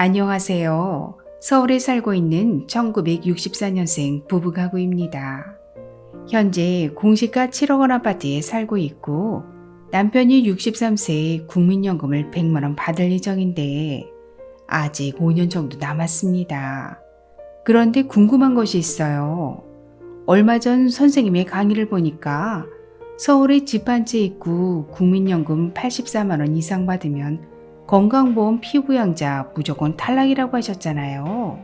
안녕하세요. 서울에 살고 있는 1964년생 부부 가구입니다. 현재 공시가 7억 원 아파트에 살고 있고 남편이 63세에 국민연금을 100만 원 받을 예정인데 아직 5년 정도 남았습니다. 그런데 궁금한 것이 있어요. 얼마 전 선생님의 강의를 보니까 서울에 집한 채 있고 국민연금 84만 원 이상 받으면 건강보험 피부양자 무조건 탈락이라고 하셨잖아요.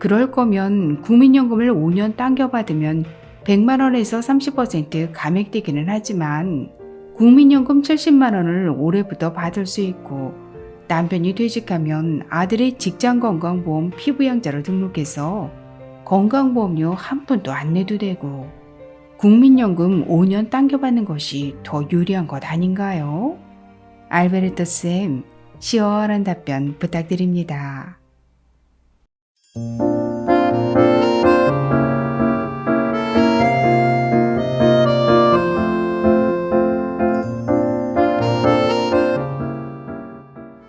그럴 거면 국민연금을 5년 당겨받으면 100만 원에서 30% 감액되기는 하지만 국민연금 70만 원을 올해부터 받을 수 있고 남편이 퇴직하면 아들의 직장건강보험 피부양자로 등록해서 건강보험료 한 푼도 안 내도 되고 국민연금 5년 당겨받는 것이 더 유리한 것 아닌가요? 알베르토 쌤, 시원한 답변 부탁드립니다.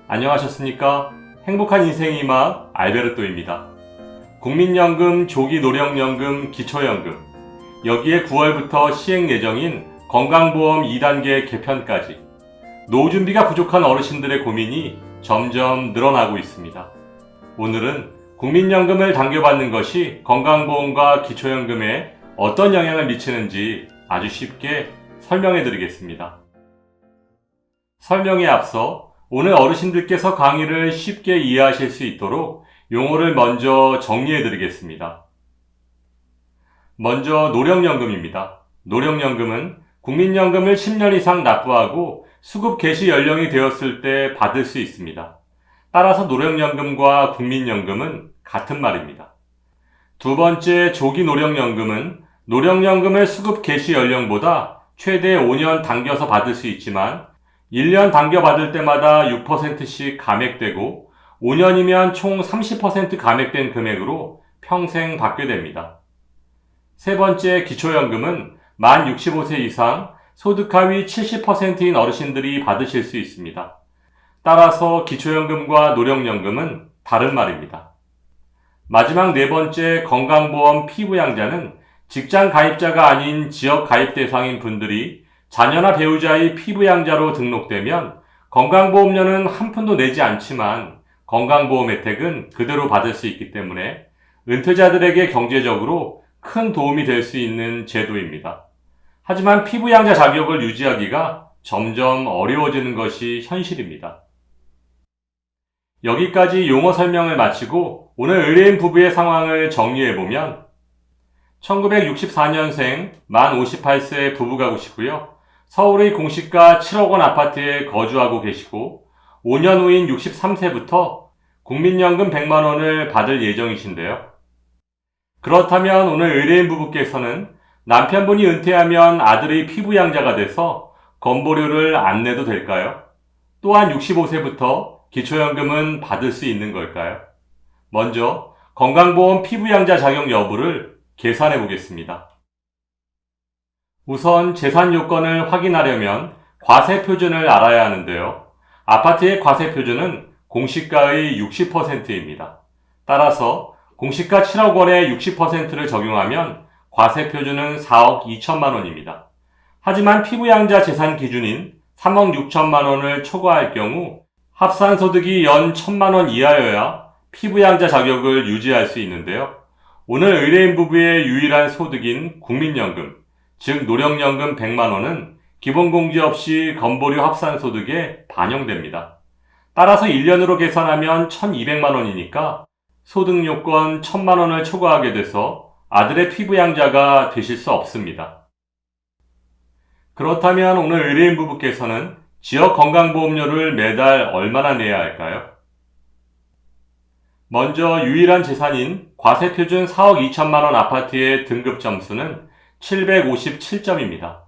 안녕하셨습니까? 행복한 인생의 막 알베르토입니다. 국민연금, 조기 노령연금, 기초연금 여기에 9월부터 시행 예정인 건강보험 2단계 개편까지 노준비가 부족한 어르신들의 고민이 점점 늘어나고 있습니다. 오늘은 국민연금을 당겨받는 것이 건강보험과 기초연금에 어떤 영향을 미치는지 아주 쉽게 설명해 드리겠습니다. 설명에 앞서 오늘 어르신들께서 강의를 쉽게 이해하실 수 있도록 용어를 먼저 정리해 드리겠습니다. 먼저 노령연금입니다. 노령연금은 국민연금을 10년 이상 납부하고 수급 개시 연령이 되었을 때 받을 수 있습니다. 따라서 노령연금과 국민연금은 같은 말입니다. 두 번째 조기 노령연금은 노령연금을 수급 개시 연령보다 최대 5년 당겨서 받을 수 있지만 1년 당겨 받을 때마다 6%씩 감액되고 5년이면 총 30% 감액된 금액으로 평생 받게 됩니다. 세 번째 기초연금은 만 65세 이상 소득 하위 70%인 어르신들이 받으실 수 있습니다. 따라서 기초연금과 노령연금은 다른 말입니다. 마지막 네 번째 건강보험 피부양자는 직장 가입자가 아닌 지역 가입 대상인 분들이 자녀나 배우자의 피부양자로 등록되면 건강보험료는 한 푼도 내지 않지만 건강보험 혜택은 그대로 받을 수 있기 때문에 은퇴자들에게 경제적으로 큰 도움이 될 수 있는 제도입니다. 하지만 피부양자 자격을 유지하기가 점점 어려워지는 것이 현실입니다. 여기까지 용어 설명을 마치고 오늘 의뢰인 부부의 상황을 정리해보면 1964년생 만 58세 부부 가구시고요. 서울의 공시가 7억 원 아파트에 거주하고 계시고 5년 후인 63세부터 국민연금 100만 원을 받을 예정이신데요. 그렇다면 오늘 의뢰인 부부께서는 남편분이 은퇴하면 아들의 피부양자가 돼서 건보료를 안 내도 될까요? 또한 65세부터 기초연금은 받을 수 있는 걸까요? 먼저 건강보험 피부양자 자격 여부를 계산해 보겠습니다. 우선 재산 요건을 확인하려면 과세 표준을 알아야 하는데요. 아파트의 과세 표준은 공시가의 60%입니다. 따라서 공시가 7억 원에 60%를 적용하면 과세 표준은 4억 2천만 원입니다. 하지만 피부양자 재산 기준인 3억 6천만 원을 초과할 경우 합산 소득이 연 1천만 원 이하여야 피부양자 자격을 유지할 수 있는데요. 오늘 의뢰인 부부의 유일한 소득인 국민연금, 즉 노령연금 100만 원은 기본공제 없이 건보료 합산 소득에 반영됩니다. 따라서 1년으로 계산하면 1200만 원이니까 소득 요건 1000만 원을 초과하게 돼서 아들의 피부양자가 되실 수 없습니다. 그렇다면 오늘 의뢰인 부부께서는 지역 건강보험료를 매달 얼마나 내야 할까요? 먼저 유일한 재산인 과세표준 4억 2천만 원 아파트의 등급 점수는 757점입니다.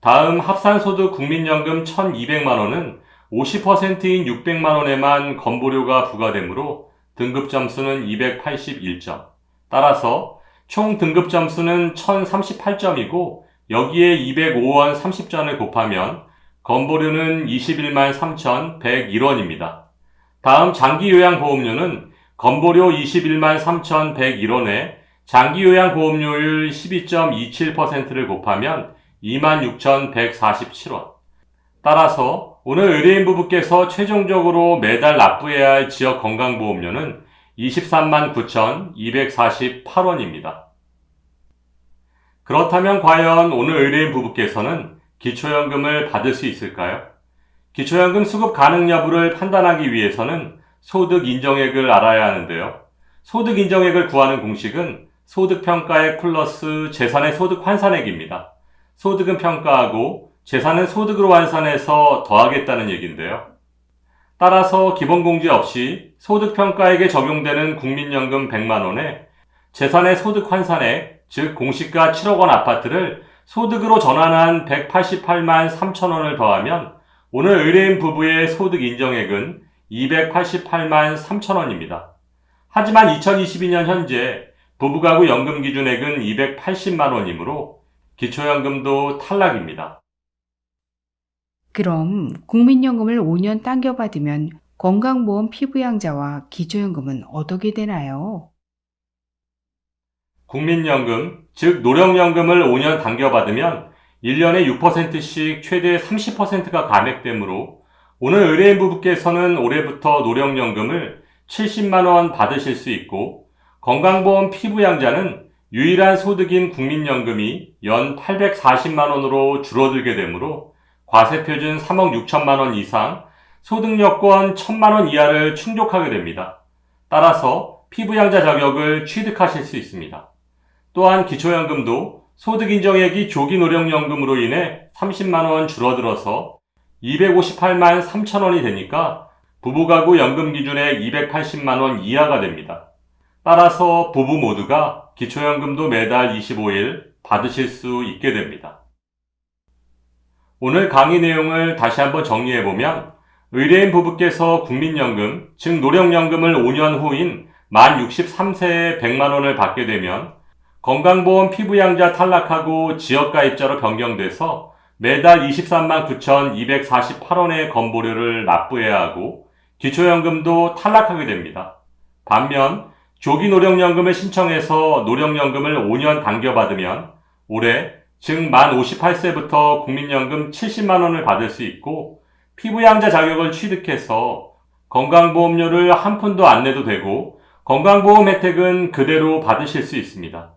다음 합산소득 국민연금 1200만 원은 50%인 600만 원에만 건보료가 부과되므로 등급 점수는 281점. 따라서 총 등급 점수는 1038점이고 여기에 205원 30전을 곱하면 건보료는 21만 3,101원입니다. 다음 장기요양보험료는 건보료 21만 3,101원에 장기요양보험료율 12.27%를 곱하면 26,147원. 따라서 오늘 의뢰인 부부께서 최종적으로 매달 납부해야 할 지역 건강보험료는 23만 9,248원입니다. 그렇다면 과연 오늘 의뢰인 부부께서는 기초연금을 받을 수 있을까요? 기초연금 수급 가능 여부를 판단하기 위해서는 소득 인정액을 알아야 하는데요. 소득 인정액을 구하는 공식은 소득평가액 플러스 재산의 소득 환산액입니다. 소득은 평가하고 재산은 소득으로 환산해서 더하겠다는 얘기인데요. 따라서 기본공제 없이 소득평가액에 적용되는 국민연금 100만원에 재산의 소득 환산액, 즉 공시가 7억원 아파트를 소득으로 전환한 188만 3천원을 더하면 오늘 의뢰인 부부의 소득 인정액은 288만 3천원입니다. 하지만 2022년 현재 부부가구 연금 기준액은 280만 원이므로 기초연금도 탈락입니다. 그럼 국민연금을 5년 당겨받으면 건강보험 피부양자와 기초연금은 어떻게 되나요? 국민연금, 즉 노령연금을 5년 당겨받으면 1년에 6%씩 최대 30%가 감액되므로 오늘 의뢰인 부부께서는 올해부터 노령연금을 70만원 받으실 수 있고 건강보험 피부양자는 유일한 소득인 국민연금이 연 840만원으로 줄어들게 되므로 과세표준 3억 6천만 원 이상, 소득여건 1000만원 이하를 충족하게 됩니다. 따라서 피부양자 자격을 취득하실 수 있습니다. 또한 기초연금도 소득인정액이 조기 노령연금으로 인해 30만 원 줄어들어서 258만 3천 원이 되니까 부부가구 연금 기준의 280만 원 이하가 됩니다. 따라서 부부 모두가 기초연금도 매달 25일 받으실 수 있게 됩니다. 오늘 강의 내용을 다시 한번 정리해보면 의뢰인 부부께서 국민연금, 즉 노령연금을 5년 후인 만 63세에 100만원을 받게 되면 건강보험 피부양자 탈락하고 지역가입자로 변경돼서 매달 23만 9,248원의 건보료를 납부해야 하고 기초연금도 탈락하게 됩니다. 반면 조기 노령연금을 신청해서 노령연금을 5년 당겨받으면 올해 즉 만 58세부터 국민연금 70만 원을 받을 수 있고 피부양자 자격을 취득해서 건강보험료를 한 푼도 안 내도 되고 건강보험 혜택은 그대로 받으실 수 있습니다.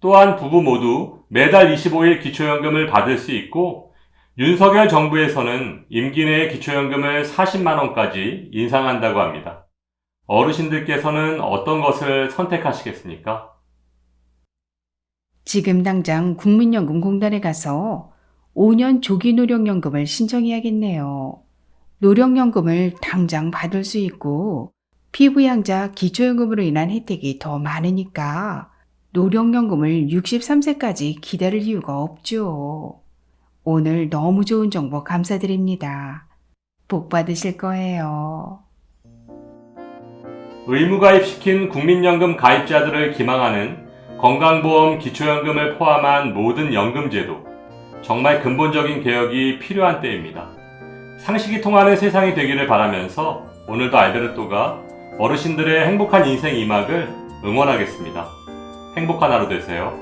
또한 부부 모두 매달 25일 기초연금을 받을 수 있고 윤석열 정부에서는 임기 내에 기초연금을 40만 원까지 인상한다고 합니다. 어르신들께서는 어떤 것을 선택하시겠습니까? 지금 당장 국민연금공단에 가서 5년 조기 노령연금을 신청해야겠네요. 노령연금을 당장 받을 수 있고 피부양자 기초연금으로 인한 혜택이 더 많으니까 노령연금을 63세까지 기다릴 이유가 없죠. 오늘 너무 좋은 정보 감사드립니다. 복 받으실 거예요. 의무가입시킨 국민연금 가입자들을 기망하는 건강보험 기초연금을 포함한 모든 연금제도. 정말 근본적인 개혁이 필요한 때입니다. 상식이 통하는 세상이 되기를 바라면서 오늘도 알베르토가 어르신들의 행복한 인생 이막을 응원하겠습니다. 행복한 하루 되세요.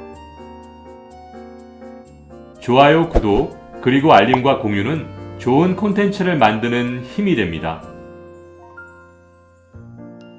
좋아요, 구독, 그리고 알림과 공유는 좋은 콘텐츠를 만드는 힘이 됩니다.